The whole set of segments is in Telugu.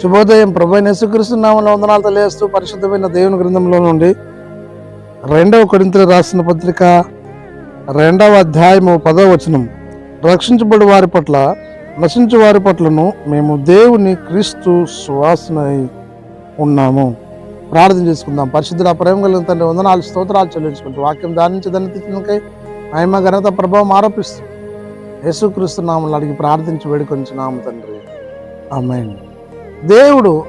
శుభోదయం. ప్రభు యేసుక్రీస్తు నామంలో వందనాలు తెలియస్తూ పరిశుద్ధమైన దేవుని గ్రంథంలో నుండి రెండవ కొరింతలు రాసిన పత్రిక రెండవ అధ్యాయము పదవ వచనం. రక్షించబడి వారి పట్ల నశించు వారి పట్లను మేము దేవుని క్రీస్తు సువాసనై ఉన్నాము. ప్రార్థన చేసుకుందాం. పరిశుద్ధుల ప్రేమ కలిగిన తండ్రి వందనాలు స్తోత్రాలు చెల్లించుకుంటూ వాక్యం దానించి దాన్ని తీసినకై మహిమ ఘనత ప్రభావం ఆరోపిస్తూ యేసుక్రీస్తు నామలు అడిగి ప్రార్థించి వేడుకొంచున్నాము తండ్రి. అమ్మాయి దేవుడు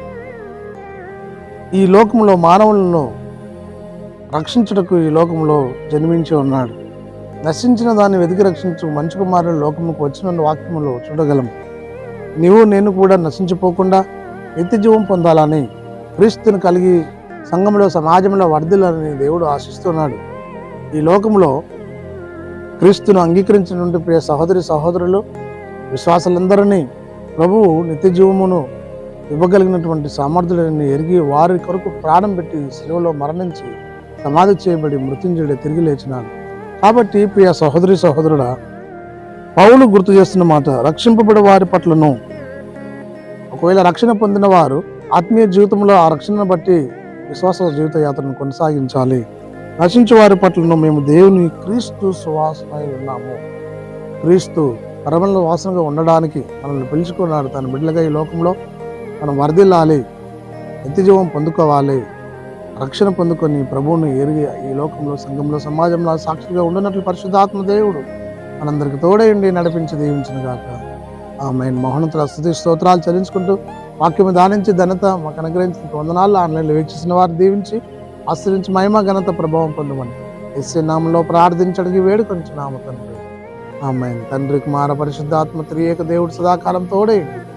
ఈ లోకంలో మానవులను రక్షించుటకు ఈ లోకంలో జన్మించి ఉన్నాడు. నశించిన దాన్ని వెతికి రక్షించు మంచి కుమారుడు లోకముకు వచ్చిన వాక్యములు చూడగలం నీవు నేను కూడా నశించిపోకుండా నిత్య జీవం పొందాలని క్రీస్తుని కలిగి సంఘంలో సమాజంలో వర్ధిల్లాలని దేవుడు ఆశిస్తున్నాడు. ఈ లోకంలో క్రీస్తును అంగీకరించినటువంటి ప్రియ సహోదరి సహోదరులు విశ్వాసులందరినీ ప్రభువు నిత్య జీవమును ఇవ్వగలిగినటువంటి సామర్థ్యాన్ని ఎరిగి వారి కొరకు ప్రాణం పెట్టి శిలువలో మరణించి సమాధి చేయబడి మృత్యుంజుడే తిరిగి లేచినాను కాబట్టి ప్రియ సహోదరి సహోదరుడ పౌలు గుర్తు చేస్తున్న మాట రక్షింపబడి వారి పట్లను ఒకవేళ రక్షణ పొందిన వారు ఆత్మీయ జీవితంలో ఆ రక్షణను బట్టి విశ్వాస జీవిత యాత్రను కొనసాగించాలి. నశించు వారి పట్లను మేము దేవుని క్రీస్తు సువాసనై ఉన్నాము. క్రీస్తు పరమల వాసనగా ఉండడానికి మనల్ని పిలుచుకున్నాడు తన బిడ్డలుగా ఈ లోకంలో మనం వర్ధిల్లాలి. నిత్యజీవం పొందుకోవాలి. రక్షణ పొందుకొని ప్రభువుని ఎరిగి ఈ లోకంలో సంఘంలో సమాజంలో సాక్షిగా ఉండనట్లు పరిశుద్ధాత్మ దేవుడు మనందరికి తోడేయండి నడిపించి దీవించిన గాక. ఆమె మహోన్నతుల స్థుతి స్తోత్రాలు చెల్లించుకుంటూ వాక్యము దానించి ఘనత మాకు అనుగ్రహించిన వందనాలు. ఆన్లైన్లో వీక్షిస్తున్న వారు దీవించి ఆశ్రయించి మహిమ ఘనత ప్రభావం పొందమని ఎస్సీ నామంలో ప్రార్థించడానికి వేడుకొంచు నామ తండ్రి. ఆమె తండ్రి కుమార పరిశుద్ధాత్మ త్రియేక దేవుడు సదాకాలం తోడేయండి